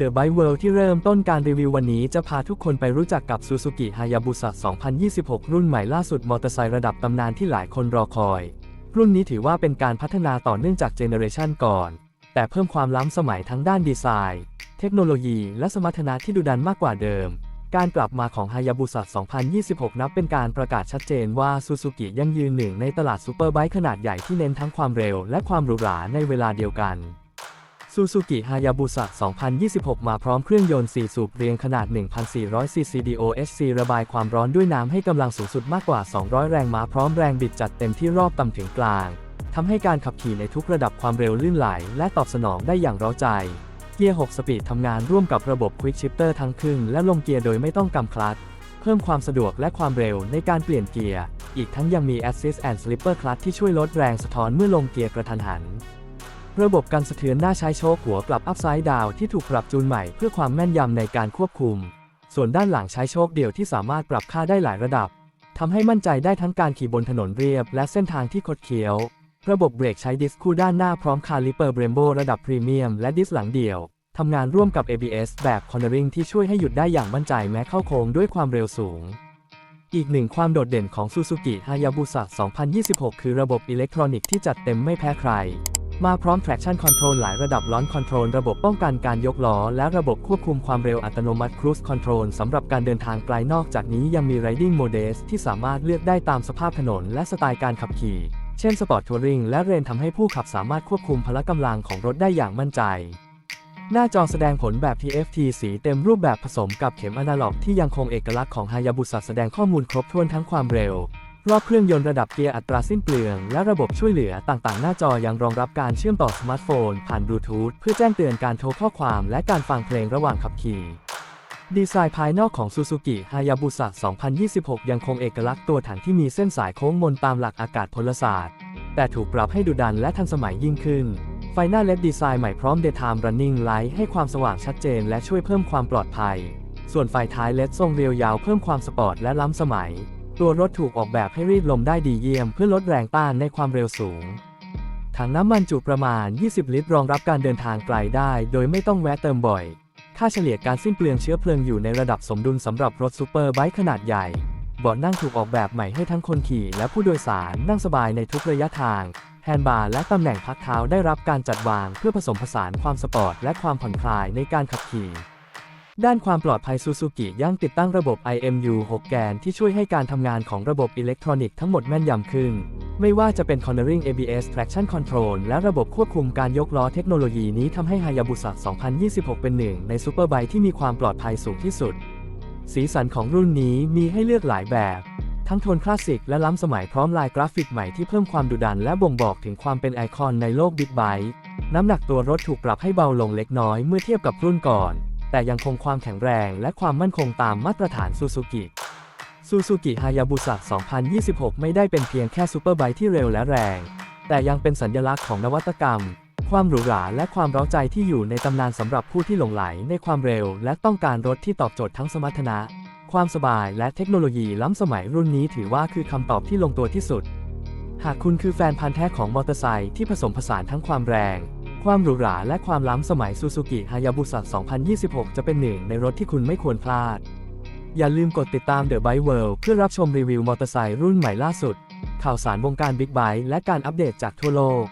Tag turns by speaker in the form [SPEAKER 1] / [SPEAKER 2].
[SPEAKER 1] The Bike World ที่เริ่มต้นการรีวิววันนี้จะพาทุกคนไปรู้จักกับ Suzuki Hayabusa 2026 รุ่นใหม่ล่าสุดมอเตอร์ไซค์ระดับตำนานที่หลายคนรอคอย รุ่นนี้ถือว่าเป็นการพัฒนาต่อเนื่องจากเจเนอเรชันก่อน แต่เพิ่มความล้ำสมัยทั้งด้านดีไซน์ เทคโนโลยี และสมรรถนะที่ดุดันมากกว่าเดิม การกลับมาของ Hayabusa 2026 นับเป็นการประกาศชัดเจนว่า Suzuki ยังยืนหนึ่งในตลาดซูเปอร์ไบค์ขนาดใหญ่ที่เน้นทั้งความเร็วและความหรูหราในเวลาเดียวกัน Suzuki Hayabusa 2026 มาพร้อมเครื่องยนต์ 4 สูบเรียงขนาด 1,400 cc DOHC ระบายความร้อนด้วยน้ำให้กำลังสูงสุดมากกว่า 200 แรงม้าพร้อมแรงบิดจัดเต็มที่รอบต่ำถึงกลาง ทำให้การขับขี่ในทุกระดับความเร็วลื่นไหล และตอบสนองได้อย่างร้าใจ เกียร์ 6 สปีดทำงานร่วมกับระบบ Quick Shifter ทั้งขึ้นและลงเกียร์โดยไม่ต้องกำคลัตช์เพิ่มความสะดวกและความเร็วในการเปลี่ยนเกียร์ อีกทั้งยังมี Assist and Slipper Clutch ที่ช่วยลดแรงสะท้อนเมื่อลงเกียร์กระทันหัน ระบบกันสะเทือนหน้าใช้โชคหัวกลับอัพไซด์ดาวที่ถูกปรับจูนใหม่เพื่อความแม่นยำในการควบคุม ส่วนด้านหลังใช้โชคเดี่ยวที่สามารถปรับค่าได้หลายระดับทำให้มั่นใจได้ทั้งการขี่บนถนนเรียบ และเส้นทางที่คดเคี้ยว ระบบเบรกใช้ดิสคู่ด้านหน้าพร้อมคาลิเปอร์เบรมโบระดับพรีเมียมและดิสหลังเดี่ยวทำงานร่วมกับ ABS แบบ Cornering ที่ช่วยให้หยุดได้อย่างมั่นใจแม้เข้าโค้งด้วยความเร็วสูง อีกหนึ่งความโดดเด่นของ Suzuki Hayabusa 2026 คือระบบอิเล็กทรอนิกส์ที่จัดเต็มไม่แพ้ใคร มาพร้อม traction control หลายระดับ launch control ระบบป้องกันการยกล้อ และระบบควบคุมความเร็วอัตโนมัติ cruise control สำหรับการเดินทางไกลนอกจากนี้ยังมี riding modes ที่สามารถเลือกได้ตามสภาพถนน และสไตล์การขับขี่ เช่น sport touring และ range ทำให้ผู้ขับสามารถควบคุมพละกำลังของรถได้อย่างมั่นใจ หน้าจอแสดงผลแบบ TFT สีเต็มรูปแบบผสมกับเข็มอนาล็อกที่ยังคงเอกลักษณ์ของ Hayabusa แสดงข้อมูลครบถ้วนทั้งความเร็ว รอบเครื่องยนต์ระดับเกียร์อัตราสิ้นเปลือง และระบบช่วยเหลือต่างๆ หน้าจอยังรองรับการเชื่อมต่อสมาร์ทโฟน ผ่านบลูทูธเพื่อแจ้งเตือนการโทรข้อความและการฟังเพลงระหว่างขับขี่ ดีไซน์ภายนอกของ Suzuki Hayabusa 2026 ยังคงเอกลักษณ์ตัวถังที่มีเส้นสายโค้งมนตามหลักอากาศพลศาสตร์ แต่ถูกปรับให้ดุดันและทันสมัยยิ่งขึ้น ไฟหน้า LED ดีไซน์ใหม่พร้อม Daytime Running Light ให้ความสว่างชัดเจนและช่วยเพิ่มความปลอดภัย ส่วนไฟท้าย LED ทรงเรียวยาวเพิ่มความสปอร์ตและล้ำสมัย ตัวรถถูกออกแบบให้รีดลมได้ดีเยี่ยมเพื่อลดแรงต้านในความเร็วสูง ถังน้ำมันจุประมาณ 20 ลิตร รองรับการเดินทางไกลได้ โดยไม่ต้องแวะเติมบ่อย ค่าเฉลี่ยการสิ้นเปลืองเชื้อเพลิงอยู่ในระดับสมดุลสำหรับรถซูเปอร์ไบค์ขนาดใหญ่ เบาะนั่งถูกออกแบบใหม่ให้ทั้งคนขี่ และผู้โดยสารนั่งสบายในทุกระยะทาง แฮนด์บาร์และตำแหน่งพักเท้าได้รับการจัดวางเพื่อผสมผสานความสปอร์ตและความผ่อนคลายในการขับขี่ ด้านความปลอดภัยซูซูกิยังติดตั้งระบบ IMU 6 แกนที่ช่วยให้การทำงานของระบบอิเล็กทรอนิกส์ทั้งหมดแม่นยำขึ้น ไม่ว่าจะเป็น Cornering ABS Traction Control และระบบควบคุมการยกล้อเทคโนโลยีนี้ทำให้ Hayabusa 2026 เป็นหนึ่งในซูเปอร์ไบค์ที่มีความปลอดภัยสูงที่สุด สีสันของรุ่นนี้มีให้เลือกหลายแบบ ทั้งโทนคลาสสิกและล้ำสมัยพร้อมลายกราฟิกใหม่ที่เพิ่มความดุดันและบ่งบอกถึงความเป็นไอคอนในโลกบิ๊กไบค์น้ำหนักตัวรถถูกปรับให้เบาลงเล็กน้อยเมื่อเทียบกับรุ่นก่อน แต่ยังคงความแข็งแรงและความมั่นคงตามมาตรฐานซูซูกิซูซูกิฮายาบุสะ2026 ไม่ได้เป็นเพียงแค่ซูเปอร์ไบค์ที่เร็วและแรง แต่ยังเป็นสัญลักษณ์ของนวัตกรรม ความหรูหราและความเร้าใจที่อยู่ในตำนานสำหรับผู้ที่หลงไหลในความเร็ว และต้องการรถที่ตอบโจทย์ทั้งสมรรถนะ ความสบายและเทคโนโลยีล้ำสมัยรุ่นนี้ถือว่าคือคำตอบที่ลงตัวที่สุด หากคุณคือแฟนพันธ์แท้ของมอเตอร์ไซค์ที่ผสมผสานทั้งความแรง ความหรูหราและความล้ำสมัย Suzuki Hayabusa 2026 จะเป็นหนึ่งในรถที่คุณไม่ควรพลาด อย่าลืมกดติดตาม The Bike World เพื่อรับชมรีวิวมอเตอร์ไซค์รุ่นใหม่ล่าสุด ข่าวสารวงการบิ๊กไบค์และการอัปเดตจากทั่วโลก